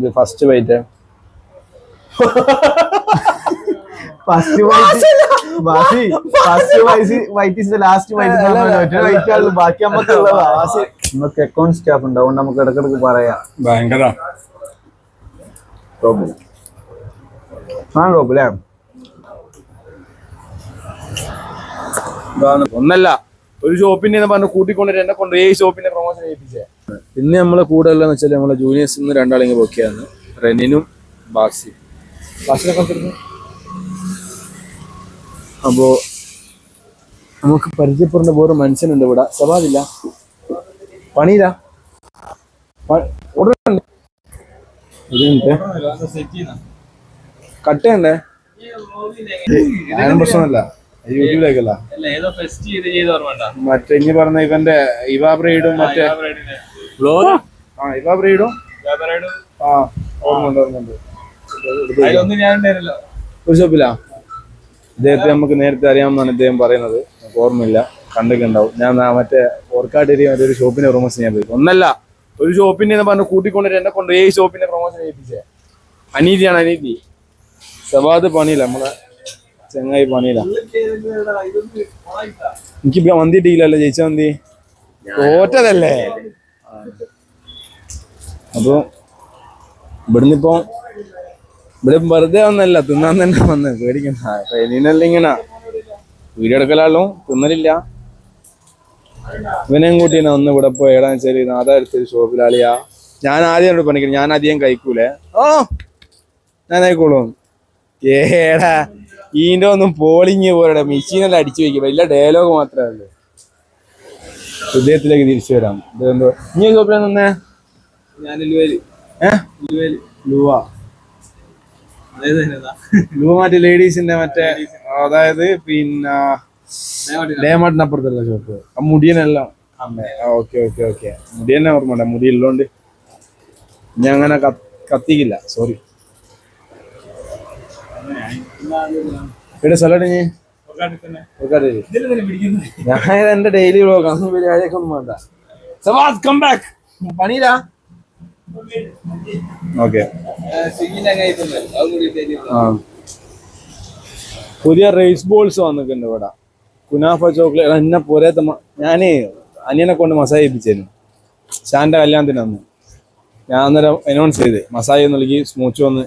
ഇത് first white first Basi first bite bite is last bite bite ആണ് ബാക്കി നമുക്കുള്ളതാ ബാസി നമുക്ക് അക്കൗണ്ട് സ്റ്റാഫ് ഉണ്ട്. അതുകൊണ്ട് നമുക്ക് ഇടക്കിടക്ക് പറയാം. ഭയങ്കര. ആ കുഴപ്പമില്ലേ ഇതാണ്. ഒന്നല്ല. ഒരു ഷോപ്പിന്റെ പറഞ്ഞു കൂട്ടിക്കൊണ്ടിട്ട് എന്നെ കൊണ്ട് ഈ ഷോപ്പിന്റെ പ്രൊമോഷൻ ചെയ്യിപ്പിച്ചേ പിന്നെ നമ്മളെ കൂടെ ഉള്ളതെന്ന് വെച്ചാൽ നമ്മളെ ജൂനിയേഴ്സ് നിന്ന് രണ്ടാളെങ്കിൽ പോക്കിയാണ് റെനിനും ബാസി ബാസിനെ കണ്ടിരുന്നു? അപ്പോ നമുക്ക് പരിചയപ്പെടുന്ന വേറെ മനുഷ്യനുണ്ട് ഇവിടെ. സവാദില്ല പണിയില്ല. ഉടനെ കട്ടയുണ്ടേ ഞാനും പ്രശ്നമല്ല. യൂട്യൂബിലേക്കല്ല. മറ്റേ ഇനി പറഞ്ഞ ഇവന്റെ ഇവാബ്രൈഡും മറ്റേ ആ. ഇവാബ്രൈഡും ആ ഓർമ്മയുണ്ട് ഓർമ്മയുണ്ട്. അതിലൊന്നും ഞാൻ ഉണ്ടായിരുന്നല്ലോ. ഒരു ഇദ്ദേഹത്തെ നമുക്ക് നേരത്തെ അറിയാമെന്നാണ് ഇദ്ദേഹം പറയുന്നത്. നമുക്ക് ഓർമ്മയില്ല. കണ്ടൊക്കെ ഉണ്ടാവും. ഞാൻ മറ്റേ ഓർക്കാട്ടേരി മറ്റേ ഒരു ഷോപ്പിന്റെ പ്രൊമോഷൻ ചെയ്യാൻ പോയി. ഒന്നല്ല ഒരു ഷോപ്പിന്റെ പറഞ്ഞ് കൂട്ടിക്കൊണ്ടിട്ട് എന്നെ കൊണ്ട് ഈ ഷോപ്പിന്റെ പ്രൊമോഷൻ ചെയ്യിപ്പിച്ചേ അനീതിയാണ് അനീതി. സവാദ് പണിയില്ല നമ്മളെ ചെങ്ങായി പണിയില്ല. എനിക്ക് മന്തി ടീലല്ലേ ജയിച്ച മന്തി തോറ്റതല്ലേ? അപ്പൊ ഇവിടുന്ന് ഇപ്പൊ ഇവിടെ വെറുതെ വന്നല്ല തിന്നാൻ തന്നെ വന്ന് പേടിക്കണ്ട. ട്രെയിനിനല്ല ഇങ്ങനെ വീട് എടുക്കലാളും തിന്നലില്ല. ഇവനെയും കൂട്ടി ഒന്ന് ഇവിടെ പോയി ഏടാ വെച്ചാൽ നാദാ എടുത്തൊരു ഷോപ്പിലാളിയാ ഞാൻ ആദ്യം എന്നോട് പണിക്കണം ഞാൻ അധികം കഴിക്കൂലേ. ഓ ഞാൻ ആയിക്കോളും ഏടാ ഈന്റെ ഒന്നും പോളിങ് പോരടെ മെഷീനെല്ലാം അടിച്ചു വെക്കും വലിയ ഡയലോഗ് മാത്രമേ ഉള്ളൂ. ഹൃദയത്തിലേക്ക് തിരിച്ചു വരാം. ഇതെന്തോ ഇനി ഷോപ്പിൽ നിന്നേ? ലൂവ. മറ്റേ ലേഡീസിന്റെ മറ്റേ അതായത് പിന്നെ ഡേമാട്ടിനപ്പുറത്തുള്ള ഷോപ്പ്. ആ മുടിയനെല്ലാം ഓക്കെ ഓക്കെ ഓക്കെ. മുടിയനെ ഓർമ്മ മുടി ഉള്ളോണ്ട് ഞാൻ അങ്ങനെ കത്ത്- കത്തിക്കില്ല. സോറി ഇവിടെ സ്ഥലം നീ ഞാൻ എന്റെ ഡെയിലി വ്ളോഗ് അന്ന് പരിപാടിയൊക്കെ ഒന്നും വേണ്ട. സവാദ് കം ബാക്ക് പണിയില്ല ഓക്കെ. പുതിയ റേസ് ബോൾസ് വന്നിട്ടുണ്ട് ഇവിടെ. കുനാഫ ചോക്ലേറ്റ് എന്നെ പോരാത്ത ഞാനേ അനിയനെ കൊണ്ട് മസാജ് ഏൽപ്പിച്ചേനു. ഷാന്റെ കല്യാണത്തിന് അന്ന്. ഞാൻ അന്നേരം അനൗൺസ് ചെയ്ത് മസാജ് നൽകി സ്മൂച്ച് വന്ന്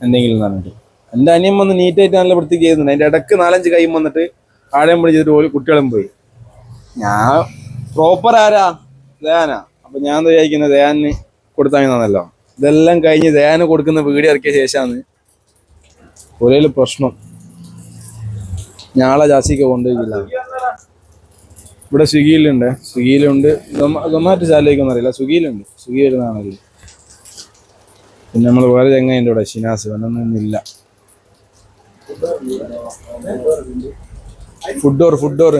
എന്തെങ്കിലും പറഞ്ഞിട്ട്. എന്റെ അനിയൻ വന്ന് നീറ്റായിട്ട് നല്ല വൃത്തിക്ക് ചെയ്യുന്നുണ്ട് അതിന്റെ ഇടയ്ക്ക് നാലഞ്ച് കൈയും വന്നിട്ട് ആഴം പിടിച്ചിട്ട് ഓൽ കുട്ടികളും പോയി. ഞാൻ പ്രോപ്പർ ആരാ? ദയാനാ. അപ്പൊ ഞാൻ വിചാരിക്കുന്നത് ദയാന് കൊടുത്താൽ ഇതെല്ലാം കഴിഞ്ഞ് ദയാന് കൊടുക്കുന്ന വീഡിയോ ഇറക്കിയ ശേഷമാണ് ഒരേ പ്രശ്നം. ഞാളെ ജാസിക്ക് കൊണ്ടുപോയില്ല. ഇവിടെ സ്വിഗ്ഗിയിലുണ്ട്. സ്വിഗ്ഗിയിലുണ്ട്. ഗൊമാറ്റോ ചാലിലേക്കൊന്നും അറിയില്ല. സ്വിഗ്ഗിയിലുണ്ട്. സ്വിഗ്ഗി വരുന്നതാണല്ലോ പിന്നെ നമ്മൾ വേറെ ചെങ്ങയുണ്ട് ഇവിടെ? ഷിനാസ് വേണമെന്നില്ല ഫുഡ് ഡോർ ഫുഡ് ഡോർ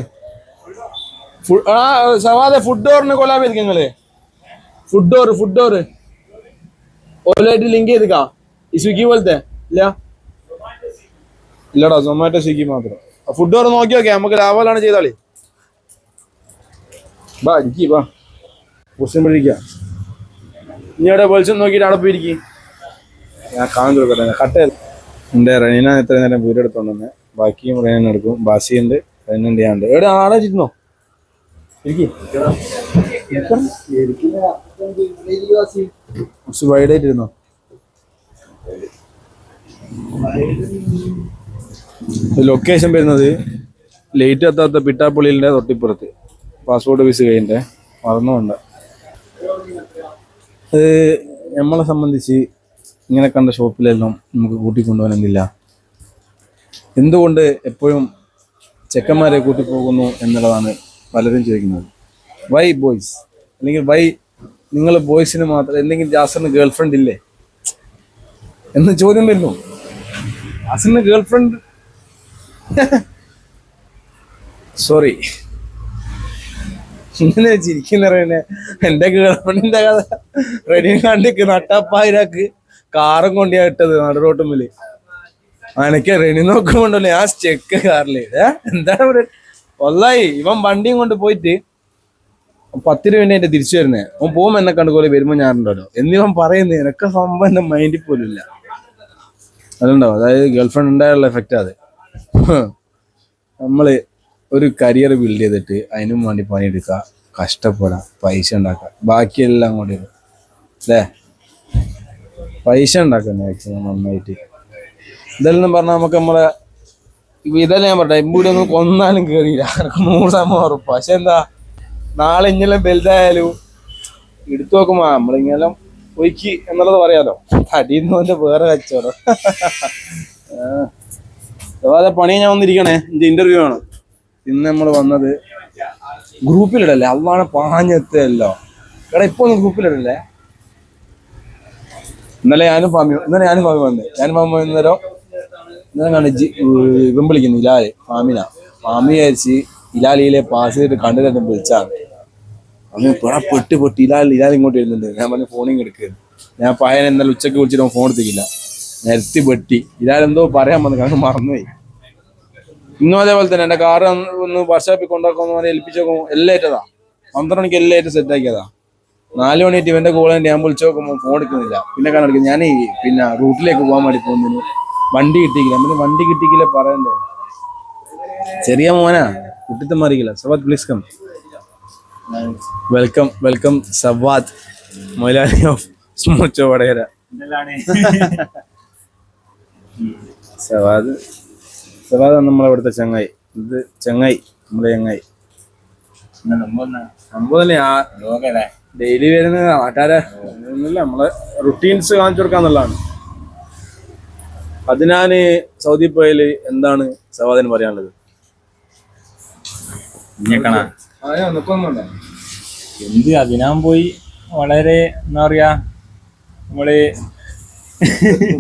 ആ സവാദ ഫുഡ് ഡോറിന് കൊല്ലാൻ ഫുഡ് ഡോർ ഫുഡ് ഡോർ ഓലായിട്ട് ലിങ്ക് ചെയ്തിക്കാ. ഈ സ്വിഗ്ഗി പോലത്തെ. ഇല്ല. ഇല്ലടാ സൊമാറ്റോ സ്വിഗ്ഗി മാത്രം. ഫുഡ് ഡോർ നോക്കി നോക്കിയാ നമുക്ക് ലാഭമാണ് ചെയ്താളി. ബാ ഇരിക്കി ബാ ക്വസ്റ്റ്യൻ പഠിക്ക. ഇനി അവിടെ വെളിച്ചം നോക്കിയിട്ട് അവിടെ പോയിരിക്കി ഞാൻ കാണുന്നു കൊടുക്കട്ടെ കട്ട ഉണ്ട് റനീന എത്ര നേരം വീടെടുത്തോണ്ടെന്ന് ബാക്കിയും റനീന ബാസിയുണ്ട് റനീനുണ്ട് ഞാനുണ്ട് എവിടെ ആടെ ചിരുന്നോ കുറച്ച് ഇരുന്നോ? ലൊക്കേഷൻ വരുന്നത് ലേറ്റ് എത്താത്ത പിട്ടാപ്പള്ളിയിലെ തൊട്ടിപ്പുറത്ത്. പാസ്പോർട്ട് ഓഫീസ് കഴിഞ്ഞ മറന്നുകൊണ്ട് അത് നമ്മളെ സംബന്ധിച്ച് ഇങ്ങനെ കണ്ട ഷോപ്പിലെല്ലാം നമുക്ക് കൂട്ടിക്കൊണ്ടുപോകാനെന്നില്ല എന്തുകൊണ്ട് എപ്പോഴും ചെക്കന്മാരെ കൂട്ടിപ്പോകുന്നു എന്നുള്ളതാണ് പലരും ചോദിക്കുന്നത്. Y boys? അല്ലെങ്കിൽ വൈ നിങ്ങൾ ബോയ്സിന് മാത്രം എന്തെങ്കിലും ജാസറിന് ഗേൾ ഫ്രണ്ട് ഇല്ലേ? എന്ന് ചോദ്യം വരുന്നു. ജാസറിന് ഗേൾ ഫ്രണ്ട് സോറി. ഇങ്ങനെ ചിരിക്കുന്നറിയണേ എന്റെ ഗേൾഫ്രണ്ടിന്റെ കഥ റെഡി കണ്ടിക്ക് നട്ടപ്പായിരാക്ക് കാറും കൊണ്ടിയാ ഇട്ടത് നടുറോട്ടുമ്പിൽ അനക്ക് റെണി നോക്കുമ്പോണ്ടല്ലോ ഞാൻ ചെക്ക് കാറിലേ എന്താണ് ഒന്നായി ഇവൻ വണ്ടിയും കൊണ്ട് പോയിട്ട് പത്ത് രൂപ എന്റെ തിരിച്ചു വരുന്നേ. അവൻ പോകുമ്പോ എന്നെ കണ്ടുപോലെ വരുമ്പോ ഞാനുണ്ടല്ലോ എന്നിവൻ പറയുന്നത് എനക്ക് സംഭവം എന്റെ മൈൻഡിൽ പോലും ഇല്ല. അതുണ്ടാവും അതായത് ഗേൾഫ്രണ്ട് ഉണ്ടായുള്ള എഫക്റ്റ് അത്. നമ്മൾ ഒരു കരിയർ ബിൽഡ് ചെയ്തിട്ട് അതിനും വേണ്ടി പണിയെടുക്കുക കഷ്ടപ്പെടാം പൈസ ഉണ്ടാക്കുക ബാക്കിയെല്ലാം കൂടി. അല്ലേ? പൈസ ഉണ്ടാക്കുക മാക്സിമം നന്നായിട്ട്. ഇതെല്ലാം പറഞ്ഞാൽ നമുക്ക് നമ്മളെ ഇതെല്ലാം ഞാൻ പറഞ്ഞ ഇവിടെ ഒന്നും കൊന്നാലും കേറിയില്ല. എനിക്ക് നൂറ് സമയം ഉറപ്പ്. പക്ഷെ എന്താ നാളെ ഇങ്ങനെ വലുതായാലും എടുത്തു നോക്കുമ്പോ നമ്മളിങ്ങനെ ഒഴുക്കി എന്നുള്ളത് പറയാലോ. തടിയുന്നവന്റെ വേറെ കച്ചവടം. അതുപോലെ അതെ പണി ഞാൻ വന്നിരിക്കണേ എന്റെ ഇന്റർവ്യൂ ആണ്. ഇന്ന് നമ്മൾ വന്നത് ഗ്രൂപ്പിലിടല്ലേ? അതാണ് പാഞ്ഞെത്തല്ലോ എടാ ഇപ്പൊ ഒന്ന് ഗ്രൂപ്പിലിടല്ലേ? ഇന്നലെ ഞാനും ഫാമി ഇന്നലെ ഞാനും ഫാമി വന്നേ. ഞാനും ഫാമി വന്നേരോ ജി ഇവൻ വിളിക്കുന്നു ഇലാൽ ഫാമിന ഫാമി വിചാരിച്ച് ഇലാലിയിലെ പാസ് ചെയ്തിട്ട് കണ്ടിട്ട് വിളിച്ചാണ്. അന്ന് പുറ പെട്ട് പെട്ട് ഇലാൽ ഇലാൽ ഇങ്ങോട്ട് വരുന്നുണ്ട്. ഞാൻ പറഞ്ഞു ഫോണിങ് എടുക്കരുത് ഞാൻ പയ്യൻ എന്നാൽ ഉച്ചയ്ക്ക് വിളിച്ചിട്ട് ഫോൺ എടുത്തിക്കില്ല. നിരത്തി പെട്ടി ഇലാൽ എന്തോ പറയാൻ വന്നു കാരണം മറന്നുപോയി. ഇന്നും അതേപോലെ തന്നെ എന്റെ കാറ് ഒന്ന് വർഷാപ്പിൽ കൊണ്ടാക്കുമെന്ന് പറഞ്ഞാൽ ഏൽപ്പിച്ചു നോക്കുമ്പോൾ എല്ലാം ഏറ്റതാ. പന്ത്രണ്ട് മണിക്ക് എല്ലാം ഏറ്റവും സെറ്റ് ആക്കിയതാ. നാല് മണിയായിട്ട് ഇവന്റെ കോൾ ഞാൻ വിളിച്ചു നോക്കുമ്പോൾ ഫോൺ എടുക്കുന്നില്ല. പിന്നെ കണ്ടെടുക്കുന്നത് ഞാൻ പിന്നെ റൂട്ടിലേക്ക് പോകാൻ വേണ്ടി പോകുന്നതിന് വണ്ടി കിട്ടിയില്ല നമ്മൾ വണ്ടി കിട്ടിയില്ല പറയണ്ടേ. ചെറിയ മോനാ. കുട്ടിത്തം മാറിയില്ല Sawad please come welcome welcome Sawad. മൊലാലി of സ്മൂച്ചോ Vadakara Savad. Sawad നമ്മളെ ഇവിടുത്തെ ചങ്ങായി. ഇത് ചങ്ങായി. നമ്മുടെ ചങ്ങായി. സംഭവം തന്നെ ആ ഡെയിലി വരുന്ന ഒന്നുമില്ല. നമ്മളെ റുട്ടീൻസ് കാണിച്ചു കൊടുക്കാന്നുള്ളതാണ്. അതിനാന് സൗദി പോയാൽ എന്താണ് സവാദിന് പറയാനുള്ളത്? എന്ത് അതിനാൻ പോയി? വളരെ എന്താ പറയാ നമ്മൾ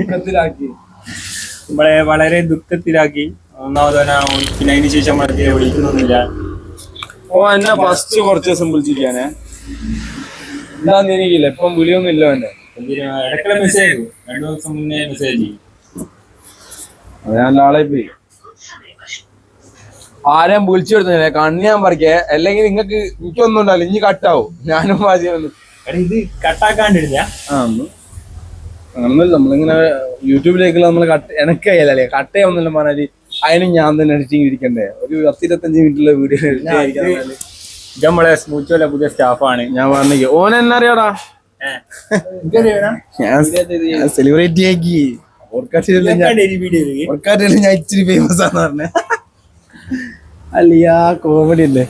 ദുഃഖത്തിലാക്കി. നമ്മളെ വളരെ ദുഃഖത്തിലാക്കി. ഒന്നാമതവനാ പിന്നെ അതിന് ശേഷം നമ്മളെ വിളിക്കുന്നൊന്നുമില്ല. ഓ എന്നെ ഫസ്റ്റ് കുറച്ച് ദിവസം വിളിച്ചിരിക്കാനേ എന്താന്ന് എനിക്കില്ല ഇപ്പം വിളിയൊന്നും ഇല്ല എന്നെ എന്തിനാ, ഇടയ്ക്കുള്ള മെസ്സേജ് രണ്ടു ദിവസം മുന്നേ മെസ്സേജ് ചെയ്യും അത് ഞാൻ ആളെ പോയി. ആരെയും വിളിച്ചു കൊടുത്തില്ല കണ്ണ് ഞാൻ പറിക്കേ. അല്ലെങ്കിൽ നിങ്ങക്ക് എനിക്കൊന്നും ഉണ്ടാവില്ല. ഇനി കട്ടാവും. ഞാനും വാചിയൊന്നും എടാ ഇത് ഒന്ന്. അങ്ങനൊന്നുമില്ല. നമ്മളിങ്ങനെ യൂട്യൂബിലേക്കുള്ള നമ്മൾ കട്ട് എനക്ക് അയ്യല്ലേ കട്ട് ചെയ്യാമെന്നല്ല പറഞ്ഞാൽ അതിനും ഞാൻ തന്നെ എഡിറ്റിംഗ് ഇരിക്കണ്ടേ? ഒരു പത്തിരുപത്തഞ്ച് മിനിറ്റുള്ള വീഡിയോ നമ്മളെ നമ്മളെ സ്മൂച്ചോലെ പുതിയ സ്റ്റാഫാണ് ഞാൻ പറഞ്ഞു ഓൻ എന്നറിയാടാ ഞാൻ സെലിബ്രേറ്റ് ആക്കി. ഞാൻ? ഇച്ചിരി ഫേമസ് ആണെന്ന് പറഞ്ഞ. അല്ലയാ കോമഡി അല്ലേ?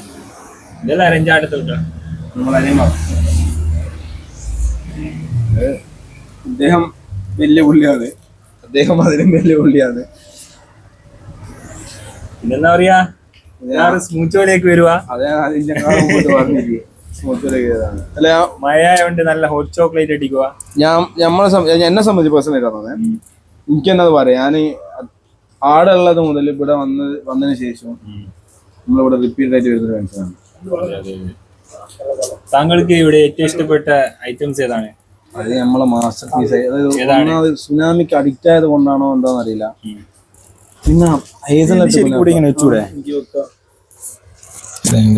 അദ്ദേഹം വലിയ പുള്ളിയാണ്. അദ്ദേഹം അതിലും വലിയ പുള്ളിയാണ്. പിന്നെന്താ പറയാ? സ്മൂച്ചോലേക്ക് വരുവാ. അതെ അല്ല മഴ ആയതുകൊണ്ട് നല്ല ഹോട്ട് ചോക്ലേറ്റ് അടിക്കുക ഞാൻ നമ്മളെ എന്നെ സംബന്ധിച്ച് പേഴ്സണൽ എനിക്ക് പറയാ പറയാം ഞാൻ ആടെ ഉള്ളത് മുതൽ ഇവിടെ വന്ന് വന്നതിന് ശേഷം നമ്മളിവിടെ റിപ്പീറ്റ് ആയിട്ട് വരുന്നൊരു മനുഷ്യനാണ് താങ്കൾക്ക് ഇവിടെ ഏറ്റവും ഇഷ്ടപ്പെട്ട ഐറ്റംസ് ഏതാണ്? അത് നമ്മളെ മാസ്റ്റർ പീസ് അതായത് സുനാമിക്ക് അഡിക്റ്റ് ആയത് കൊണ്ടാണോ എന്താണെന്ന് അറിയില്ല. പിന്നെ ഹേസൽനട്ട് ഇങ്ങനെ വെച്ചൂടെ?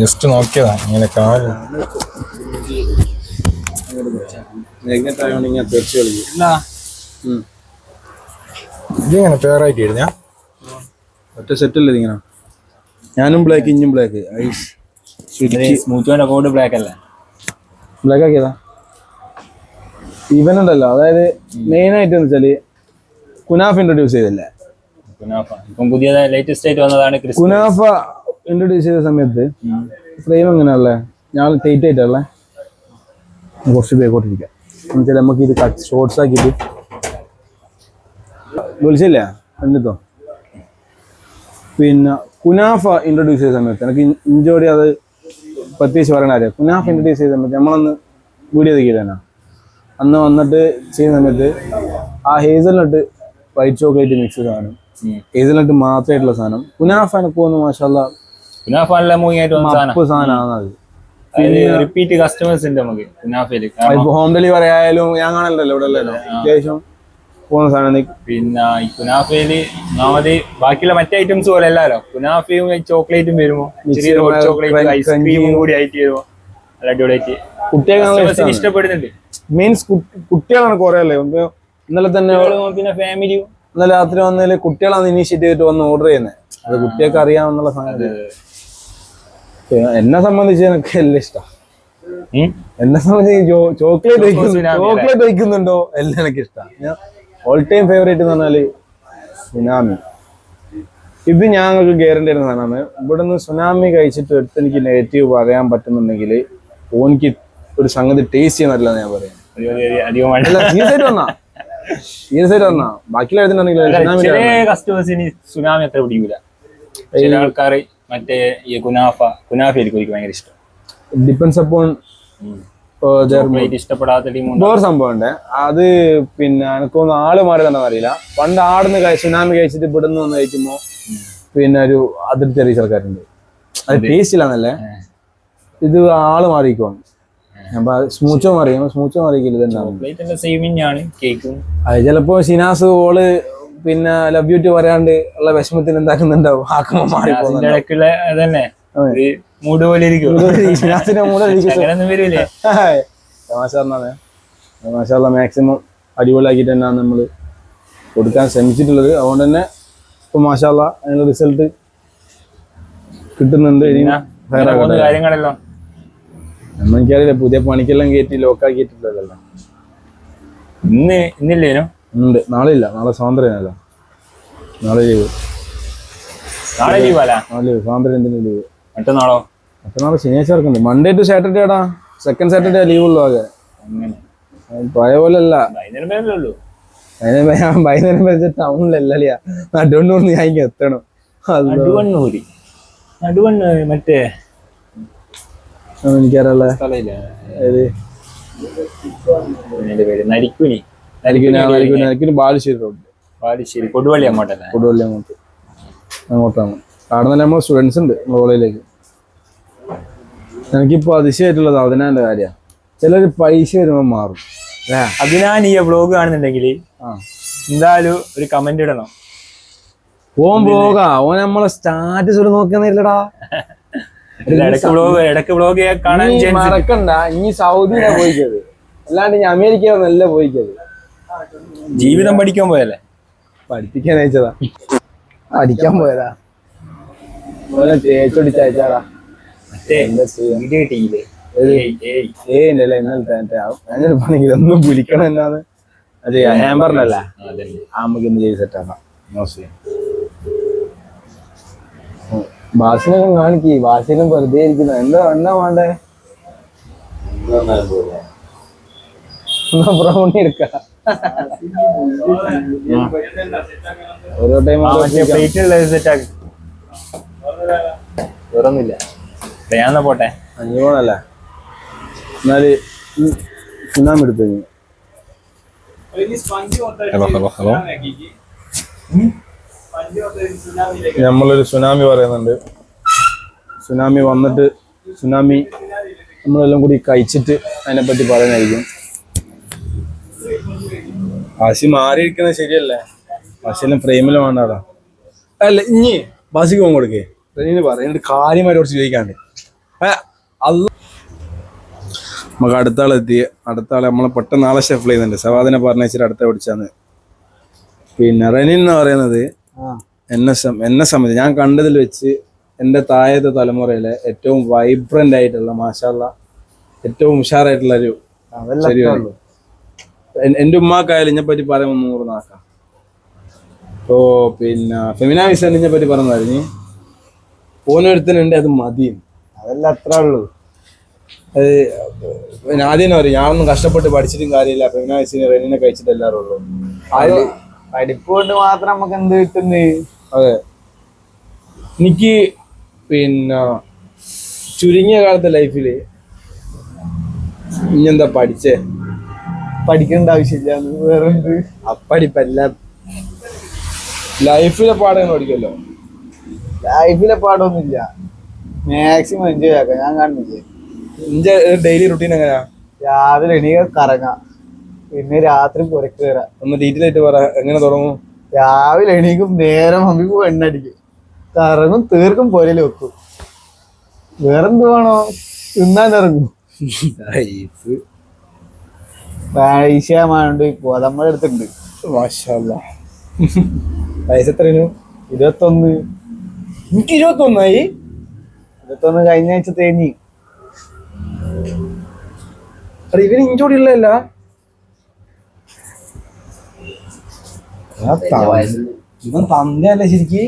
ജസ്റ്റ് നോക്കിയതാ ഇങ്ങനെ കാൽ. Magnet ആയതുകൊണ്ട് ഇങ്ങനെ തെറിച്ച് കളിക്കും ഉം. ഇതിങ്ങനെ പേറായിട്ട് ഇരുന്ന ഒറ്റ സെറ്റ് അല്ലേ ഇതിങ്ങനെ? ഞാനും ബ്ലാക്ക് ഇഞ്ഞും ബ്ലാക്ക് ഐസ്. സ്മൂത്തോന്റെ കോഡ് ബ്ലാക്ക് അല്ലേ? ബ്ലാക്ക് ആക്കിയതാ? ഇവൻ ഉണ്ടല്ലോ. അതായത് മെയിൻ ആയിട്ട് എന്ന് വെച്ചാൽ കുനാഫ് ഇൻട്രൊഡ്യൂസ് ചെയ്തില്ലേ? കുനാഫ ഇപ്പം പുതിയതായി ലേറ്റസ്റ്റ് ആയിട്ട് വന്നതാണ് കുനാഫ ഇൻട്രൊഡ്യൂസ് ചെയ്ത സമയത്ത് ഫ്രെയിം എങ്ങനെയല്ലേ ഞാൻ ടൈറ്റ് ആയിട്ടല്ലേ കുറച്ച് ബേക്കോട്ടിരിക്കാം എന്നുവെച്ചാൽ നമുക്ക് ഇത് ഷോർട്സ് ആക്കിയിട്ട് വിളിച്ചില്ലേ? എന്നിട്ടോ പിന്നെ കുനാഫ ഇൻട്രൊഡ്യൂസ് ചെയ്ത സമയത്ത് എനിക്ക് ഇഞ്ചോടി അത് പ്രത്യേകിച്ച് പറയണ കാര്യം. കുനാഫ ഇൻട്രൊഡ്യൂസ് ചെയ്ത സമയത്ത് നമ്മളന്ന് വീഡിയോ തെക്കിയില്ലേനാ അന്ന് വന്നിട്ട് ചെയ്യുന്ന സമയത്ത് ആ ഹേസൽനട്ട് വൈറ്റ് ചോക്ലേറ്റ് മിക്സ് സാധനം. ഹേസൽനട്ട് മാത്രമായിട്ടുള്ള സാധനം. കുനാഫ എനിക്ക് തോന്നുന്നു മാഷല്ല കുനാഫ നല്ല സാധനമാണ് അത്. റിപ്പീറ്റ് കസ്റ്റമേഴ്സ് ഉണ്ട് നമുക്ക് കുനാഫയിൽ. ഇപ്പൊ ഹോം ഡെലിവറി ആയാലും ഞാൻ കാണണ്ടല്ലോ ഇവിടെ അല്ലല്ലോ അത്യാവശ്യം പോകുന്ന സാധനം പിന്നെ ഈ കുനാഫയിൽ ഒന്നാമത് ബാക്കിയുള്ള മറ്റേ ഐറ്റംസ് പോലെ അല്ലല്ലോ. കുനാഫയും ചോക്ലേറ്റും വരുമോ? ചോക്ലേറ്റ് ഐസ്ക്രീമും കൂടി ആയിട്ട് വരുമോ? നല്ല അടിപൊളിയായിട്ട് ഇഷ്ടമാണ് ഇഷ്ടപ്പെടുന്നുണ്ട്. മീൻസ് കുട്ടികളാണ് കുറെ അല്ലേ? ഇന്നലെ തന്നെ പിന്നെ ഫാമിലിയും ഇന്നലെ രാത്രി വന്നതിൽ കുട്ടികളാണ് ഇനീഷ്യേറ്റ് ചെയ്തിട്ട് വന്ന് ഓർഡർ ചെയ്യുന്നത് അത് കുട്ടികൾക്ക് അറിയാമെന്നുള്ള സാധനം എന്നെ സംബന്ധിച്ച് എനിക്ക് എല്ലാം ഇഷ്ടം. എന്നെ സംബന്ധിച്ച് ചോക്ലേറ്റ് ചോക്ലേറ്റ് കഴിക്കുന്നുണ്ടോ? എല്ലാം എനിക്ക് ഇഷ്ടം. ഓൾ ടൈം ഫേവറേറ്റ് എന്ന് പറഞ്ഞാൽ സുനാമി. ഇത് ഞങ്ങൾക്ക് ഗ്യാരണ്ടി തരുന്ന സാധനമാണ്. നിന്ന് സുനാമി കഴിച്ചിട്ട് എടുത്ത് എനിക്ക് നെഗറ്റീവ് പറയാൻ പറ്റുന്നുണ്ടെങ്കിൽ ഓനിക്ക് ഒരു സംഗതി ടേസ്റ്റ് ചെയ്യാൻ പറ്റില്ല ഞാൻ പറയാം. സീരിയസ് ആയിട്ട് വന്നാ. സീരിയസ് ആയിട്ട് വന്നാ. ബാക്കിയുള്ള എഴുതുന്നുണ്ടെങ്കിൽ സുനാമി ചില കസ്റ്റമേഴ്സിന് സുനാമി അത്ര പിടിക്കൂല. ചില ആൾക്കാർ മറ്റേ ഈ കുനാഫ കുനാഫ ആയിരിക്കും എനിക്ക് ഭയങ്കര ഇഷ്ടം. ഡിപ്പെൻസ് അപ്പോൺ ഇഷ്ടപ്പെടാത്ത ടീം വേറെ സംഭവം ഉണ്ട് അത് പിന്നെ എനിക്കൊന്നും ആൾ മാറിയതാണെന്ന് അറിയില്ല. പണ്ട് ആടുന്ന് സുനാമി കഴിച്ചിട്ട് ഇവിടുന്ന് വന്ന് കഴിക്കുമ്പോ പിന്നെ ഒരു അതിർത്തി അറിയിച്ച ആൾക്കാരുണ്ട്. അത് ടേസ്റ്റ് ഇല്ലാന്നല്ലേ ഇത് ആൾ മാറിക്കുവാണ് സ്മൂച്ചോ മാറിയോ സ്മൂച്ചോ മാറിയില്ല അത് ചിലപ്പോ ഷിനാസ് ഓൾ പിന്നെ ലവ് യു ടു പറയാണ്ട് ഉള്ള വിഷമത്തിന് എന്താക്കുന്നുണ്ടാവും? ആക്കുമ്പോ മാറി മൂട് പോലെ ഇരിക്കും. മാഷാല്ല മാക്സിമം അടിപൊളിയാക്കിയിട്ട് തന്നെയാണ് നമ്മൾ കൊടുക്കാൻ ശ്രമിച്ചിട്ടുള്ളത്. അതുകൊണ്ട് തന്നെ ഇപ്പൊ മാഷാല്ല അതിന്റെ റിസൾട്ട് കിട്ടുന്നുണ്ട്. കാര്യങ്ങളെല്ലാം. നമ്മ എനിക്കറിയില്ല പുതിയ പണിക്കെല്ലാം കയറ്റി ലോക്കാക്കിയിട്ടുള്ളതല്ല? ഇന്ന് ഇന്നില്ലേനോ ഉണ്ട്. നാളെ ഇല്ല. നാളെ സ്വാതന്ത്ര്യമല്ല നാളെ ലീവ്. നാളെ ലീവാല നാളെ ലീവ്. സ്വാതന്ത്ര്യം എന്തിനാ ലീവ്. മറ്റന്നാളോ? മറ്റന്നാൾ ശനിയാഴ്ച ഇറക്കുന്നുണ്ട് മൺഡേ ടു സാറ്റർഡേ ആടാ സെക്കൻഡ് സാറ്റർഡേ ലീവ് ഉള്ളു ആകെ. അങ്ങനെ. പഴയ പോലെ അല്ല വൈകുന്നേരം വരെ ടൗണിലല്ല നടുവണ്ണൂർ ഞാൻ ഇങ്ങ് എത്തണം. നടുവണ്ണൂര്. നടുവണ്ണൂര് മറ്റേ എനിക്കറിയാലേ നരിക്കുനി. നരിക്കുനി നരിക്കുനി ബാലുശ്ശേരി റോഡ് ബാലുശ്ശേരി. കൊടുവള്ളി അങ്ങോട്ടല്ലേ? കൊടുവള്ളി അങ്ങോട്ട്. അങ്ങോട്ടാണ്. അവിടെ തന്നെ നമ്മൾ സ്റ്റുഡൻസ് ഉണ്ട് കോളേജിലേക്ക് എനിക്കിപ്പോൾ അതിശയമായിട്ടുള്ളത് അതിനാന്റെ കാര്യമാണ് ചിലർ പൈസ വരുമ്പോൾ മാറും. അതിനാൻ ഈ വ്ളോഗ് കാണുന്നുണ്ടെങ്കിൽ എന്തായാലും ഒരു കമന്റ് ഇടണം. ഓൻ ബ്ലോഗാ ഓൻ നമ്മളെ സ്റ്റാറ്റസ് ഇവിടെ നോക്കുന്നില്ലടാ. മറക്കണ്ട. ഇനി സൗദിയിലാണ് പോയിക്കത്. അല്ലാണ്ട് ഇനി അമേരിക്കയിലൊന്നല്ല പോയിക്കത്. ജീവിതം പഠിക്കാൻ പോയല്ലേ? പഠിപ്പിക്കാൻ അയച്ചതാ. പഠിക്കാൻ പോയതാ. ഓനെ വീഡിയോ കിട്ടിയില്ലേ ഒന്നും വിളിക്കണം എന്നാണ് അത്. ആ നമുക്ക് ഇന്ന് ചെയ്ത് സെറ്റാക്കാം ഭാഷനൊക്കെ കാണിക്ക്. ഭാഷയിലും വെറുതെ ഇരിക്കുന്ന. എന്താ എന്നാ വേണ്ടേ? എന്നാ ബ്രൗണി എടുക്ക. ഓരോ ടൈം സെറ്റാക്കി വേറൊന്നുമില്ല ഞാൻ പോട്ടെ? അഞ്ചു പോണല്ലേ എന്നാൽ സുനാമി എടുത്തു കഴിഞ്ഞു ഹലോ ഹലോ ഹലോ. നമ്മളൊരു സുനാമി പറയുന്നുണ്ട്. സുനാമി വന്നിട്ട് സുനാമി നമ്മളെല്ലാം കൂടി കഴിച്ചിട്ട് അതിനെപ്പറ്റി പറയുന്നതായിരിക്കും പശി മാറിയിരിക്കുന്നത് ശരിയല്ലേ? ബാസിയെല്ലാം ഫ്രെയിമിൽ വേണ്ടാടാ. അല്ല ഇനി ബാസിക്ക് പോകും കൊടുക്കേ. പറയുന്നത് കാര്യമായിട്ട് കുറച്ച് ചോദിക്കാണ്ട് നമുക്ക് അടുത്ത ആളെത്തി അടുത്ത ആളെ നമ്മളെ പെട്ടെന്ന് ആളെ ഷെഫിൾ ചെയ്യുന്നുണ്ട്. സവാദിനെ പറഞ്ഞിട്ട് അടുത്ത പിടിച്ചാന്ന്. പിന്നെ റെനിൻ എന്ന് പറയുന്നത് എന്നെ എന്നെ സംബന്ധിച്ച് ഞാൻ കണ്ടതിൽ വെച്ച് എന്റെ താഴത്തെ തലമുറയിലെ ഏറ്റവും വൈബ്രന്റ് ആയിട്ടുള്ള മാഷാള്ള ഏറ്റവും ഉഷാറായിട്ടുള്ള ഒരു ശരിയാണ്. എൻ- എന്റെ ഉമ്മാക്കായാലും ഇതിനെ പറ്റി പറയുമ്പോൾ നൂറ് നാക്കാം. ഓ പിന്നെ ഫെമിന വിസനെ പറ്റി പറഞ്ഞായിരുന്നു ഓനൊരുത്തനുണ്ട് അത് മതിയും അതല്ല അത്ര ഉള്ളൂ. അത് പിന്നെ ആദ്യം പറയും ഞാനൊന്നും കഷ്ടപ്പെട്ട് പഠിച്ചിട്ടും കാര്യമില്ല. പിന്നെ വയസ്സിന് റെനിനെ കഴിച്ചിട്ട് ഉള്ളൂ. പഠിപ്പ് കൊണ്ട് മാത്രം നമുക്ക് എന്ത് കിട്ടുന്നത്? അതെ. എനിക്ക് പിന്നെ ചുരുങ്ങിയ കാലത്തെ ലൈഫിൽ ഇനിയെന്താ പഠിച്ചേ? പഠിക്കേണ്ട ആവശ്യമില്ല. വേറെ അപ്പടിപ്പല്ല. ലൈഫിലെ പാഠങ്ങൾ പഠിക്കല്ലോ. ലൈഫിലെ പാടൊന്നുമില്ല മാക്സിമം എൻജോയ് ആക്കാം. ഞാൻ കാണുന്നില്ലേ ഇന്റെ ഡെയിലി റുട്ടീൻ എങ്ങനെയാ? രാവിലെ എണീക കറങ്ങാം. പിന്നെ രാത്രി പുരക്ക് കയറാം ഒന്ന് ഡീറ്റെയിൽ ആയിട്ട് പറ എങ്ങനെ തുടങ്ങും? രാവിലെ എണീക്കും നേരം മമ്മിക്ക് എണ്ണടിക്കും കറങ്ങും തീർക്കും പുരയിൽ വെക്കും. വേറെന്ത് വേണോ? തിന്നാൻ ഇറങ്ങും. പൈസ മാണ്ട് ഇപ്പൊ നമ്മുടെ അടുത്തുണ്ട്. എത്രയാണ്? ഇരുപത്തൊന്ന്. എനിക്ക് ഇരുപത്തൊന്നായി? ഇരുപത്തൊന്ന് കഴിഞ്ഞ ആഴ്ച തേഞ്ഞി. അല്ല ഇവന് ഇഞ്ചോടി ഉള്ളതല്ല. ഇവൻ തന്നെയല്ല ശരിക്ക്?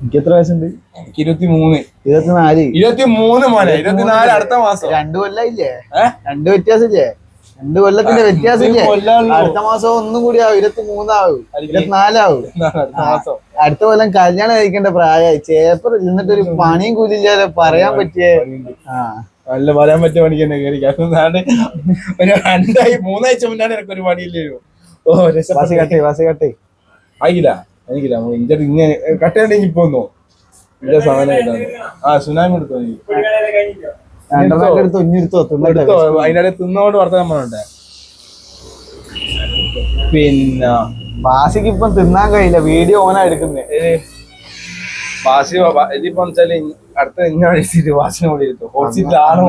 എനിക്ക് എത്ര വയസ്സുണ്ട്? എനിക്ക് ഇരുപത്തി മൂന്ന് ഇരുപത്തിനാല്. ഇരുപത്തി മൂന്ന് മോനെ ഇരുപത്തിനാല് അടുത്ത മാസം. രണ്ടു കൊല്ലമില്ലേ രണ്ടു രണ്ട് വ്യത്യാസമില്ലേ? രണ്ട് കൊല്ലത്തിന്റെ വ്യത്യാസമില്ലേ? അടുത്ത മാസം ഒന്നും കൂടി ആവും ഇരുപത്തി മൂന്നാവും ഇരുപത്തി ഇരുപത്തിനാലാവും. അടുത്ത മാസം. അടുത്ത കൊല്ലം കല്യാണം കഴിക്കേണ്ട പ്രായമായി. ചേപ്പർ ഇരുന്നിട്ട് ഒരു പണിയും കൂലില്ലാതെ പറയാൻ പറ്റിയേ. ആ. നല്ല പറയാൻ പറ്റിയ പണിക്ക് തന്നെ കയറി. ഒരു രണ്ടായി മൂന്നാഴ്ച മുന്നാണ് എനിക്ക് ഒരു പണിയില്ലയോ ഓ വാസി കട്ടെ വാസി കട്ടെ ആയില്ല എനിക്കില്ല ഇങ്ങനെ കട്ടയുണ്ടെങ്കിൽ ഇപ്പൊ ഒന്നോ? ഇന്റെ സാധനം കിട്ടാണ് ആ സുനാമി എടുത്തോ തിന്നോണ്ട് വർത്തമാനം പറഞ്ഞോട്ടെ? പിന്നെ ബാസിക്ക് ഇപ്പം തിന്നാൻ കഴിയില്ല വീഡിയോ ഓനാ എടുക്കുന്നേ. ബാസി ഇതിപ്പം വെച്ചാൽ അടുത്ത കൂടി ഇരുത്തും.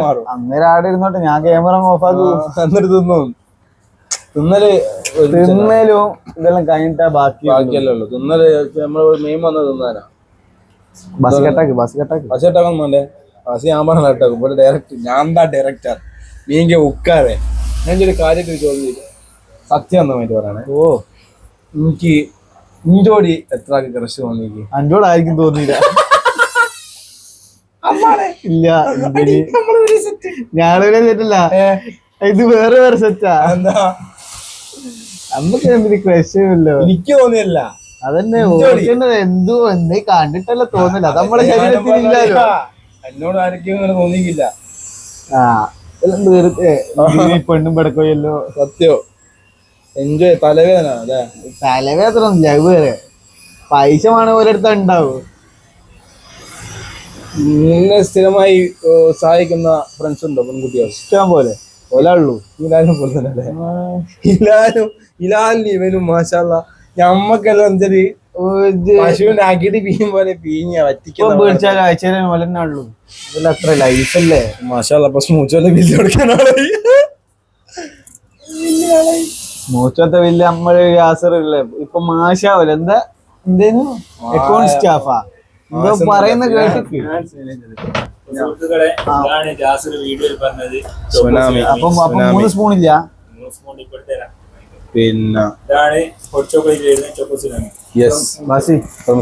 മാറും. അന്നേരം ആടെ ഇരുന്നോട്ടെ ഞാൻ ക്യാമറ ഓഫ് ആക്കി. എന്നിട്ട് തിന്നു? തിന്നൽ തിന്നലും ഇതെല്ലാം കഴിഞ്ഞിട്ടാ ബാക്കി ബാക്കിയല്ലോ തിന്നൽ നമ്മൾ മെയിൻ വന്ന് തിന്നാനാ. ബസ് കെട്ടാക്കി ബസ് കെട്ടാക്ക് ബസ് ഇട്ടാക്കുന്നുണ്ടേ പശ ഞാൻ പറഞ്ഞ കേട്ടോ ഇവിടെ ഡയറക്റ്റ് ഞാൻ എന്താ ഡയറക്ടർ നീങ്ക ഉക്കാതെ. ഞാൻ ഒരു കാര്യത്തിൽ ചോദിച്ചില്ല സത്യം എന്നാ വേണ്ടി പറയണേ. ഓ. എനിക്ക് ഇഞ്ചോടി എത്ര ക്രഷ് തോന്നിക്ക് അഞ്ചോടായിരിക്കും തോന്നിയില്ല. ഇല്ല? ഞാനൊരു സെറ്റല്ല ഇത് വേറെ വേറെ സെറ്റാ എന്താ നമുക്ക് എന്തൊരു ക്രഷല്ലോ എനിക്ക് തോന്നിയല്ല. അതന്നെ ഇഞ്ചോടി. ഓർക്കുന്നത് എന്തോ എന്നെ കണ്ടിട്ടല്ല തോന്നില്ല അത് നമ്മുടെ ശരീരത്തിൽ ഇല്ലല്ലോ. എന്നോട് ആരൊക്കെയും അങ്ങനെ തോന്നിയില്ല ആ വെറുതെ പെണ്ണും പെടക്കോയല്ലോ സത്യോ. എൻജോയ് തലവേദന അല്ലേ? തലവേദന ലവ് വരെ പൈസ വേണ ഒരിടത്ത് ഉണ്ടാവും നിന്നെ സ്ഥിരമായി സഹായിക്കുന്ന ഫ്രണ്ട്സ് ഉണ്ടോ പെൺകുട്ടികൾ? ഇഷ്ടം പോലെ. ഒലാളുള്ളൂ ഇലാലും പോലെ തന്നെ ഇലാലും ഇലാലും ഇവനും മാഷാല്ല ഞമ്മക്കെല്ലാം എന്തൊരു പശുവിന്റെ അകിടി പീയും പോലെ പീഞ്ഞ അയച്ചാലും പോലെ. തന്നെ ഉള്ളൂ. ഇതിൽ അത്ര ലൈഫല്ലേ? മാഷാല്ല അപ്പൊ സ്മൂച്ചോലെ ബില്ല് കൊടുക്കാനാളായി മൂച്ചത്തെ വലിയ നമ്മൾ യാസറില്ലേ ഇപ്പൊ മാഷാവല്ല എന്താ? എന്തേനു? അക്കൗണ്ട് സ്റ്റാഫാ? എന്തോ പറയുന്ന കേട്ടിട്ട്. അപ്പം മൂന്ന് സ്പൂൺ ഇല്ല. മൂന്ന് സ്പൂൺ ഇപ്പോഴത്തെ. പിന്നെ ഇതാണ് ഹോട്ട് ചോക്ലേറ്റ് വരുന്ന ചോക്കോ സുനാമി യെസ് വാസി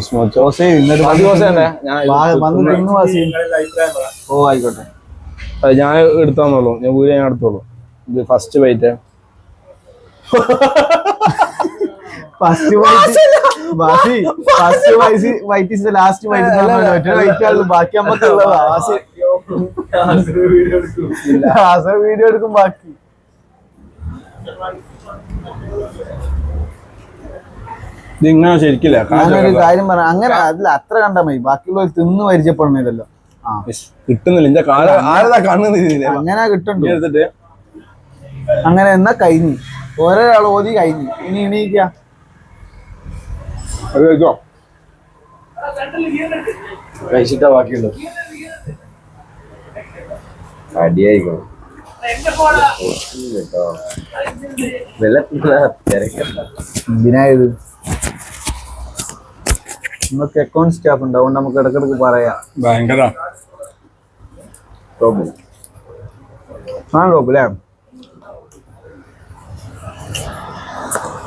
സ്മൂച്ച് ദോശ ഇന്നൊരു മതി ദോശ തന്നെ ഞാൻ വന്ന് തിന്ന് വാസി നിങ്ങളുടെ അഭിപ്രായം പറ ഓ ആയിക്കോട്ടെ അത് ഞാൻ എടുത്താന്നുള്ളൂ ഞാൻ വീട് ഞാൻ എടുത്തോളൂ ഇത് ഫസ്റ്റ് ബൈറ്റ് ഫസ്റ്റ് വാസി ഫസ്റ്റ് വൈസ് വൈറ്റ് ഇസ് ലാസ്റ്റ് വൈറ്റ് ഒറ്റ വൈറ്റ് ആളുള്ളൂ ബാക്കി നമ്മക്കുള്ളതാ ലാസർ വീഡിയോ എടുക്കും ബാക്കി ഇത് ഇങ്ങനെ ശരിക്കില്ല ഞാനൊരു കാര്യം പറയാം. അങ്ങനെ അതിൽ അത്ര കണ്ടാ മതി. ബാക്കിയുള്ളവർ തിന്ന് പരിചയപ്പെടുന്നില്ലല്ലോ ആ. കിട്ടുന്നില്ല. എന്റെ കാല ആരതാ കാണുന്നില്ല അങ്ങനെ കിട്ടുന്നുണ്ട് എടുത്തിട്ട്? അങ്ങനെ എന്നാ കഴിഞ്ഞു. ഒരാൾ ഓതി കഴിഞ്ഞു. ഇനി എണീക്ക. കഴിച്ചിട്ടാ ബാക്കിയുള്ളൂ. അടിയായിക്കോ നമുക്ക് അക്കൗണ്ട് സ്റ്റാഫ് ഉണ്ട് അതുകൊണ്ട് നമുക്ക് ഇടക്കിടക്ക് പറയാം. ഭയങ്കര. ആ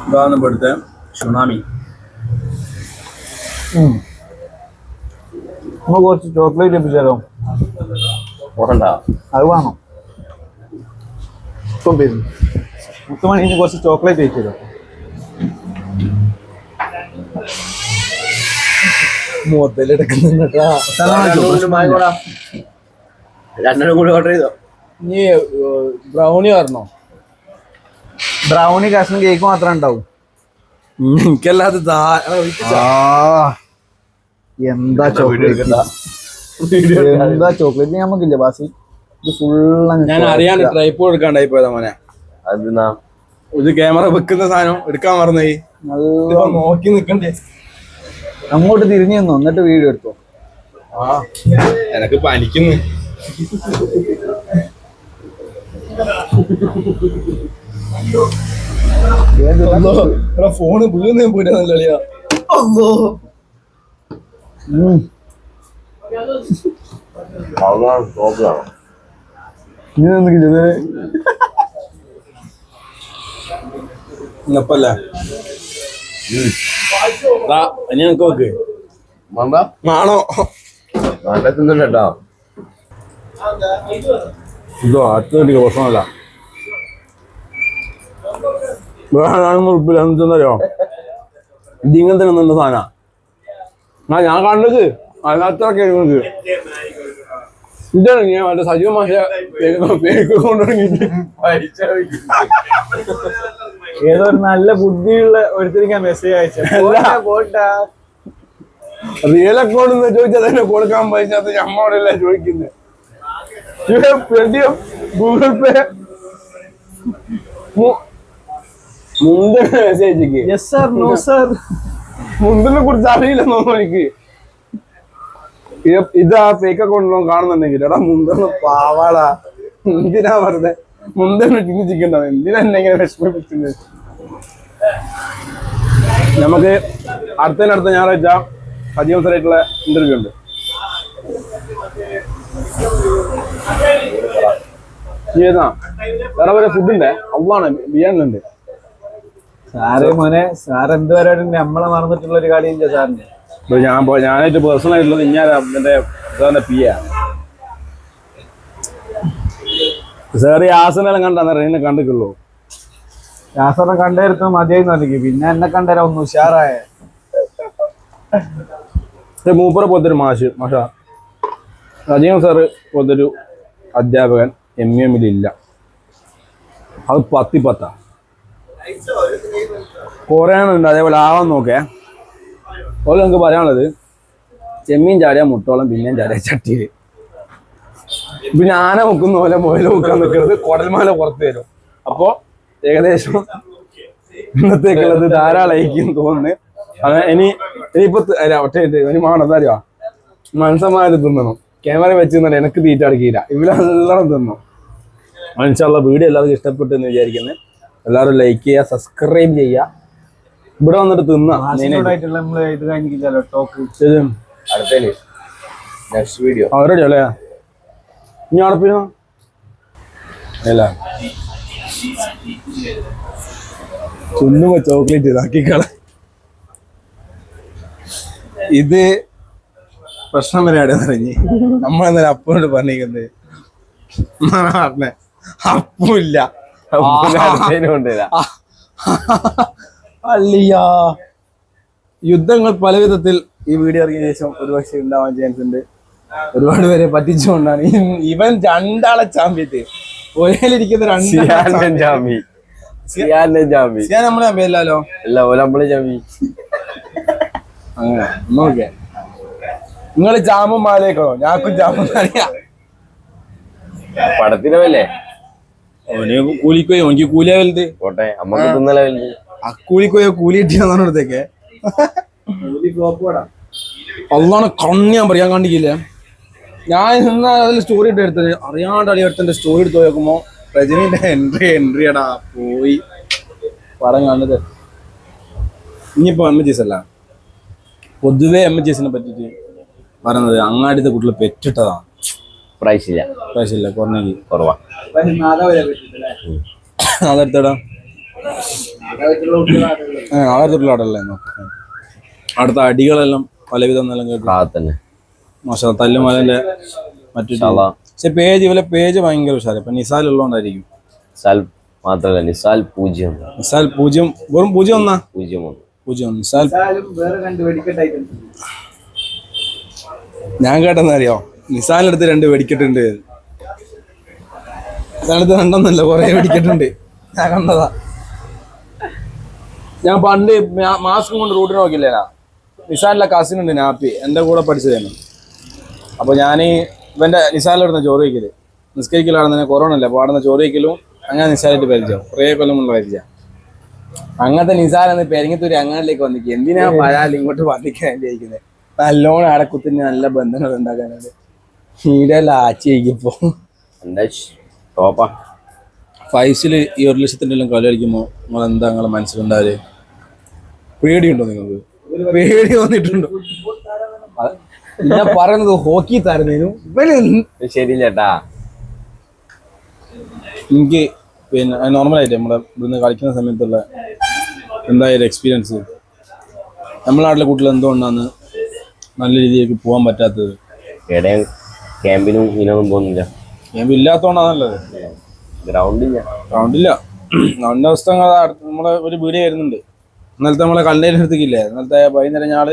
ഇതാണ് ഇവിടുത്തെ സുനാമി. നമുക്ക് കുറച്ച് ചോക്ലേറ്റ് ലഭിച്ചാലോ? അത് വേണം. ഇപ്പം വരുന്നു. മുത്തുമണി ഇനി കുറച്ച് ചോക്ലേറ്റ് വെച്ചല്ലോ മുതലെടുക്കുന്നുണ്ടാ രണ്ടെണ്ണം കൂടി ഓർഡർ ചെയ്തോ? നീ ബ്രൗണി പറഞ്ഞോ ബ്രൗണി കഷ്ണം കേക്ക് മാത്രമേ ഉണ്ടാവും. എനിക്കല്ലാതെ എന്താ ചോക്ലേറ്റ്? എന്താ ചോക്ലേറ്റ്? നമുക്കില്ല ബാസി? ഇത് ഫുള്ള് ഞാൻ അറിയാണ്ട് ട്രൈപ്പോ എടുക്കാണ്ടായി പോയതാ മോനെ. നാ ക്യാമറ വെക്കുന്ന സാധനം എടുക്കാൻ മറന്നുപോയി. നല്ല നോക്കി നിക്കണ്ടേ? അങ്ങോട്ട് തിരിഞ്ഞു നിന്നു എന്നിട്ട് വീഡിയോ എടുത്തോ. ആ എനക്ക് പനിക്കുന്നു. ഫോണ് വീഴുന്നേ പോയിട്ട് നല്ല കളിയാ. അതാണ് പ്രോബ്ലം ഇനി നമുക്ക് നോക്ക് മണ്ട ആണോ തിന്നിട്ടോ ഇതോ അടുത്ത പ്രശ്നമല്ല വേറെന്നറിയോ ഇതിങ്ങനെ തന്നെ നിന്ന സാധന ഞാൻ കണ്ടത് അതിനകത്തൊക്കെ നിങ്ങൾക്ക് ഇതാണ് ഞാൻ മറ്റേ സജീവ മാഷ പേക്ക് കൊണ്ടുടങ്ങിട്ട് ഏതോ ഒരു നല്ല ബുദ്ധിയുള്ള ഒരുത്തരിക്കാൻ മെസ്സേജ് അയച്ചു. പോട്ടാ റിയൽ അക്കൗണ്ട് എന്ന് ചോദിച്ചാൽ തന്നെ കൊടുക്കാൻ പറ്റാത്ത ഞമ്മോടല്ല ചോദിക്കുന്നത് Google Pay മുന്തിന message yes sir no sir മുന്തിനെ കുറിച്ച് അറിയില്ലെന്നോ എനിക്ക്. ഇത് ആ ഫേക്ക് അക്കൗണ്ടിലോ കാണുന്നുണ്ടെങ്കിൽ എടാ മുന്തിന് പാവാടാ. എന്തിനാ വെറുതെ? മുന്തിന് ചിന്തിച്ചിട്ടുണ്ടാവും എന്തിനാ എന്നെ ഇങ്ങനെ വിഷമിപ്പിക്കുന്നത് നമുക്ക് അടുത്തതിനടുത്ത ഞായറാഴ്ച സജീവസരായിട്ടുള്ള ഇന്റർവ്യൂ ഉണ്ട്. വേറെ സാറേ മോനെ സാർ പരിപാടി നമ്മളെ മറന്നിട്ടുള്ള ഒരു കളിയില്ല സാറിന്. ഇപ്പൊ ഞാൻ ഞാനായിട്ട് പേഴ്സണൽ ആയിട്ടുള്ളത് ഞാൻ എന്റെ സാറിന്റെ പി ആണ് സാറ് ആസനെല്ലാം കണ്ടാ എന്നെ കണ്ടിട്ടുള്ളൂ. യാസനെ കണ്ടായിരുന്നു മതിയായിരുന്നു എനിക്ക്. പിന്നെ എന്നെ കണ്ടേരാ ഒന്ന് ഉഷാറായ. മൂപ്പറ പോത്തൊരു പോലത്തൊരു മാഷ് മാഷ. അധികം സാറ് പോലത്തൊരു അധ്യാപകൻ എം ഇ എമ്മിലില്ല അത് പത്തി പത്താ കുറേ ഉണ്ട് അതേപോലെ ആവാൻ നോക്കേ. അതുപോലെ നമുക്ക് പറയാനുള്ളത് ചെമ്മീൻ ചാടിയ മുട്ടോളം പിന്നെയും ചാടിയ ചട്ടിയിൽ. പിന്നെ ആന മുക്കുന്ന പോലെ മുയല മുക്കാൻ നിൽക്കുന്നത് കുടൽമാല പുറത്ത് തരും അപ്പോ ഏകദേശം ഇന്നത്തേക്കുള്ളത് ധാരാളമായിരിക്കും തോന്നുന്നു. ഇനി ഇനിയിപ്പോ ഒറ്റ. ഇനി മാണതറിയോ മനസ്സമാര് തിന്നണം. ക്യാമറ വെച്ച് തന്നെ എനിക്ക് തീറ്റ അടക്കിയില്ല. ഇവരെല്ലാം തിന്നു. മനുഷ്യള്ള വീഡിയോ എല്ലാവർക്കും ഇഷ്ടപ്പെട്ടു എന്ന് വിചാരിക്കുന്നത് എല്ലാവരും ലൈക്ക് ചെയ്യുക സബ്സ്ക്രൈബ് ചെയ്യുക. ഇവിടെ വന്നിട്ട് തിന്നാ. മാസിനോടായിട്ടുള്ള നമ്മൾ ഇത് ടോക്ക്. അടുത്തേൽ നെക്സ്റ്റ് വീഡിയോ അവരുടെ അല്ലേ? ഇനി അടപ്പിനോ അല്ല ചുണ്ണുമ്പോ ചോക്ലേറ്റ് ഇതാക്കിക്കള. ഇത് പ്രശ്നം വരെയാണ് പറഞ്ഞ് നമ്മളെന്നാലും അപ്പോഴോട് പറഞ്ഞിരിക്കുന്നത് പറഞ്ഞേ അപ്പൂല്ല. കൊണ്ടുവരാം. അല്ലിയാ യുദ്ധങ്ങൾ പല വിധത്തിൽ ഈ വീഡിയോ ഇറങ്ങിയ ശേഷം ഒരുപക്ഷെ ഉണ്ടാവാൻ ചാൻസ് ഉണ്ട്. ഒരുപാട് പേരെ പറ്റിച്ചുകൊണ്ടാണ്. ഇവൻ രണ്ടാളെ ചാമ്പ്യത്ത് ഒരേലിരിക്കുന്ന രണ്ടാളെ ചാമ്പി സിയാന്റെ നമ്മളെ ചാമ്പ്യല്ലോ അല്ല ഓല നമ്മൾ ജാമി. അങ്ങനെ നോക്കേ. നിങ്ങൾ ജാമും മാലേക്കോ ഞാക്കും ജാമും പടത്തിനവല്ലേ? കൂലിക്കോ ഓന് എനിക്ക് കൂലിയാ വലുത്. അമ്മ അമ്മയ്ക്ക് തിന്നല വലുത്. ആ കൂലിക്കോയോ കൂലി കിട്ടിയെന്നാണ് അടുത്തേക്ക്. അള്ളാണ് കണ്ണ് ഞാൻ പറയാൻ കണ്ടിക്കില്ല. ഞാൻ ഇന്ന് അതിൽ സ്റ്റോറി ഇട്ട് എടുത്തത്. അറിയാണ്ട് അടിയടുത്തിന്റെ സ്റ്റോറി എടുത്ത് നോക്കുമ്പോ രജനീന്റെ എൻട്രി എൻട്രി എടാ പോയി. പടം കണ്ടത്. ഇനിയിപ്പോ എം ജി അല്ല. പൊതുവെ എം ജിസിനെ പറ്റിട്ട് പറയുന്നത് അങ്ങാടിത്തെ കുട്ടികൾ പെറ്റിട്ടതാണ് പ്രൈസ് ഇല്ല. പ്രാവശ്യമില്ല കുറഞ്ഞെങ്കിൽ. കുറവാ. അതെടുത്തടാ അടുത്ത അടികളെല്ലാം പലവിധം നിലം കേട്ടു മോശം തല്ലുമാലന്റെ മറ്റു. പക്ഷെ പേജ് ഇവലെ പേജ് ഭയങ്കര ഉഷാറ്. ഇപ്പൊ നിസാൽ ഉള്ളതുകൊണ്ടായിരിക്കും നിസാൽ മാത്രല്ല നിസാൽ പൂജ്യം. നിസാൽ പൂജ്യം വെറും പൂജ്യം ഒന്നാ? പൂജ്യം ഒന്ന്. പൂജ്യം ഒന്ന്. നിസാൽ ഞാൻ കേട്ടെന്നറിയോ നിസാലിനടുത്ത് രണ്ട് വെടിക്കെട്ടുണ്ട്. രണ്ടെന്നല്ല കൊറേ കുറെ വെടിക്കെട്ടുണ്ട്. ഞാൻ കണ്ടതാ. ഞാൻ പണ്ട് മാസ്ക് കൊണ്ട് റൂട്ടിന് നോക്കില്ലേനാ നിസാനിലെ കസിൻ ഉണ്ട് നാപ്പി. എന്റെ കൂടെ പഠിച്ചതാണ് അപ്പോൾ ഞാൻ ഇവന്റെ നിസാലിലെടുന്ന ചോറ് വയ്ക്കൽ. നിസ്കരിക്കലാണ് തന്നെ കൊറോണ അല്ലേ? അപ്പോൾ അവിടെ ചോറ് വയ്ക്കലും അങ്ങനെ നിസാനായിട്ട് പരിചയം. കുറേ കൊല്ലം കൊണ്ട് പരിചയം. അങ്ങനത്തെ നിസാലെന്ന് പെരിങ്ങത്തൂര് അങ്ങാടിലേക്ക് വന്നിക്ക്. എന്തിനാ പരാതി ഇങ്ങോട്ട് വന്നിക്കാൻ വിചാരിക്കുന്നത് നല്ലോണം അടക്കുത്തിന് നല്ല ബന്ധങ്ങൾ ഉണ്ടാക്കാനാണ് ഈടെ എന്താ ടോപ്പാ. ഫൈവ്സിൽ ഈ ഒരു ലക്ഷത്തിന്റെ എല്ലാം കളി കളിക്കുമ്പോൾ നിങ്ങൾ എന്താ നിങ്ങളെ മനസ്സിലുണ്ടാവൽ? പേടിയുണ്ടോ നിങ്ങൾക്ക്? പേടി വന്നിട്ടുണ്ടോ? ഞാൻ പറയുന്നത് ഹോക്കി താരനേനു. ശരി ചേട്ടാ എനിക്ക് പിന്നെ നോർമലായിട്ട് നമ്മുടെ ഇവിടുന്ന് കളിക്കുന്ന സമയത്തുള്ള എന്തായാലും എക്സ്പീരിയൻസ് നമ്മുടെ നാട്ടിലെ കുട്ടികൾ എന്തുകൊണ്ടാണ് നല്ല രീതിയിലേക്ക് പോകാൻ പറ്റാത്തത്? എവിടെയും ക്യാമ്പിനും ഇതിനൊന്നും പോകുന്നില്ല. ക്യാമ്പ് ഇല്ലാത്തതുകൊണ്ടാണല്ലത് ഗ്രൗണ്ടില്ല. ഗ്രൗണ്ട് ഇല്ല ഗ്രൗണ്ടില്ല ഗ്രൗണ്ട് അവസ്ഥ നമ്മളെ ഒരു വീഡിയോ വരുന്നുണ്ട്. ഇന്നലത്തെ നമ്മളെ കണ്ടതിന് എടുത്തിക്കില്ലേ ഇന്നലത്തെ വൈകുന്നേരം ഞാൾ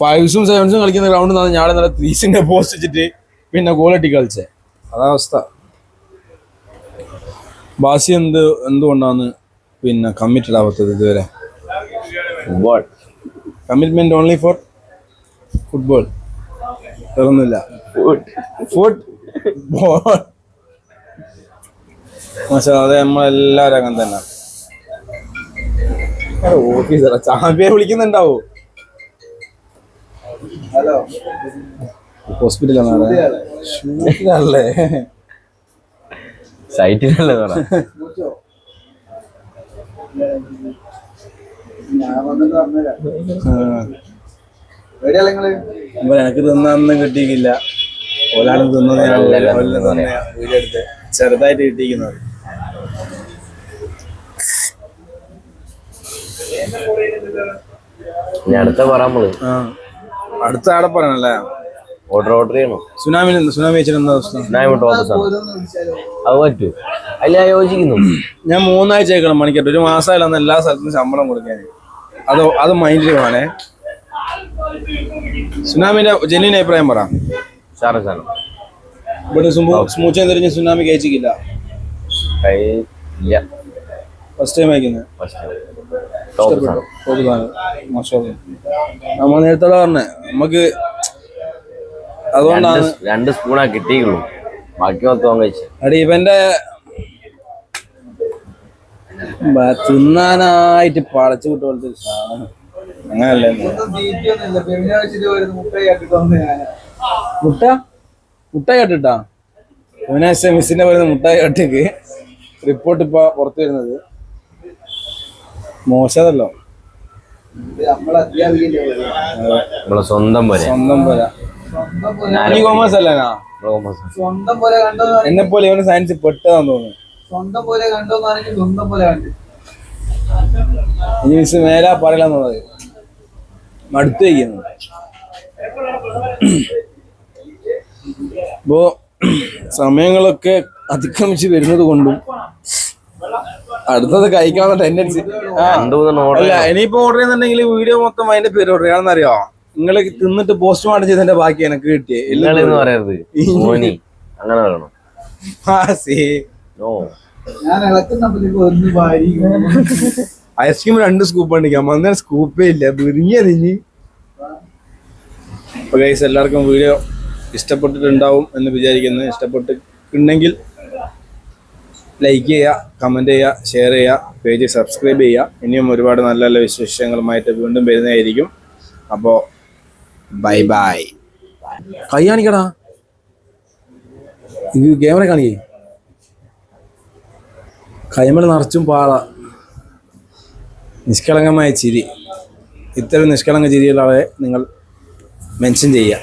ഫൈവ്സും സെവൻസും കളിക്കുന്ന ഗ്രൗണ്ടിൽ നിന്നാണ് ഞാൻ ഇന്നലെ ത്രീസിന്റെ പോസ്റ്റ് വെച്ചിട്ട് പിന്നെ ഗോൾ അട്ടി കളിച്ചേ. അതാ അവസ്ഥ. ബാസി എന്ത് എന്തുകൊണ്ടാണ് പിന്നെ കമ്മിറ്റഡ് ആവാത്തത് ഇതുവരെ? Football commitment only for football വേറൊന്നുമില്ല. പക്ഷെ അതെ നമ്മളെല്ലാവരും അങ്ങനെ തന്നെ. ഓഫീസറ ചാമ്പ്യൻ വിളിക്കുന്നുണ്ടാവോ? ഹലോ. ഹോസ്പിറ്റലാണ് ഷൂട്ടിലല്ലേ സൈറ്റിലല്ലേ പറ. എനിക്ക് തിന്നൊന്നും കിട്ടിയില്ല ഒരാളും എടുത്ത് ചെറുതായിട്ട് കിട്ടിയിരിക്കുന്നത് ഇനി അടുത്ത പറ നമ്മൾ. അടുത്ത ആടെ പറയണല്ലേ? ഓർഡർ ഓർഡർ ചെയ്യണോ സുനാമി സുനാമി എന്താ അവസ്ഥ ഞാൻ ഇങ്ങോട്ട് അത് പറ്റൂ? അല്ല ഞാൻ യോജിക്കുന്നു. ഞാൻ മൂന്നാഴ്ച ആയിക്കണം മണിക്കട്ട് ഒരു മാസമായില്ല എല്ലാ സ്ഥലത്തും ശമ്പളം കൊടുക്കാൻ. അത് അത് മൈൻഡിൽ വേണേ. സുനാമിന്റെ ജെന്യൻ അഭിപ്രായം പറ. സാറേ സാറേ. ഇവിടെ സ്മൂച്ചാൻ തിരിഞ്ഞ് സുനാമി കഴിച്ചിട്ടില്ല ഇല്ല. ഫസ്റ്റ് ടൈം അയക്കുന്നത് ടോപ്പ് സാധനം നമ്മ നേരത്തെ പറഞ്ഞേ നമുക്ക് അതുകൊണ്ടാണ് രണ്ട് സ്പൂണാ കിട്ടിയുള്ളൂ ബാക്കി മൊത്തം കഴിച്ചു അടി ഇവന്റെ തിന്നാനായിട്ട് പടച്ചു വിട്ട പോലത്തെ ഒരു സാധനം. അങ്ങനല്ലേ? മുട്ട? മുട്ടായി കട്ടിട്ടാ? മിസ്സിന്റെ പറയുന്ന മുട്ടായി കട്ടിക്ക്. റിപ്പോർട്ട് ഇപ്പൊ പുറത്തു വരുന്നത്. മോശമല്ലോ നമ്മളെ സ്വന്തം പോലെ. സ്വന്തം പോലെ. കോമേഴ്സ് സ്വന്തം പോലെ കണ്ടോ എന്നെ പോലെ ഇവന് സയൻസ് പെട്ടതാന്ന് തോന്നുന്നു. സ്വന്തം പോലെ സ്വന്തം പോലെ കണ്ടു ഇനി മിസ് മേലാ പറയലെന്നുള്ളത് മടുത്തു വയ്ക്കുന്നു ഇപ്പോ സമയങ്ങളൊക്കെ അതിക്രമിച്ച് വരുന്നത് കൊണ്ടും അടുത്തത് കഴിക്കാനുള്ള ടെൻഡൻസി അല്ല ഇനിയിപ്പോ ഓർഡർ ചെയ്യുന്നുണ്ടെങ്കിൽ വീഡിയോ മൊത്തം അതിന്റെ പേര് ഓർഡർ ചെയ്യാണെന്നറിയോ നിങ്ങൾ തിന്നിട്ട് പോസ്റ്റ്മോർട്ടം ചെയ്തതിന്റെ ബാക്കി എനിക്ക് കിട്ടിയേ. എന്ന് പറയരുത്. അങ്ങനെ പറയണം. ഐസ്ക്രീം രണ്ട് സ്കൂപ്പ് അടിക്കാം അന്നേരം സ്കൂപ്പേ ഇല്ല. ഗൈസ് എല്ലാവർക്കും വീഡിയോ ഇഷ്ടപ്പെട്ടിട്ടുണ്ടാവും എന്ന് വിചാരിക്കുന്നു. ഇഷ്ടപ്പെട്ടിട്ടുണ്ടെങ്കിൽ ലൈക്ക് ചെയ്യുക കമന്റ് ചെയ്യുക ഷെയർ ചെയ്യുക പേജ് സബ്സ്ക്രൈബ് ചെയ്യുക. ഇനിയും ഒരുപാട് നല്ല നല്ല വിശേഷങ്ങളുമായിട്ട് വീണ്ടും വരുന്നതായിരിക്കും. അപ്പോൾ ബൈ ബൈ കൈ കാണിക്കടാ. ക്യാമറ കാണിക്കേ. കൈമറ നിറച്ചും പാള. നിഷ്കളങ്കമായ ചിരി. ഇത്തരം നിഷ്കളങ്ക ചിരിയുള്ള നിങ്ങൾ മെൻഷൻ ചെയ്യുക.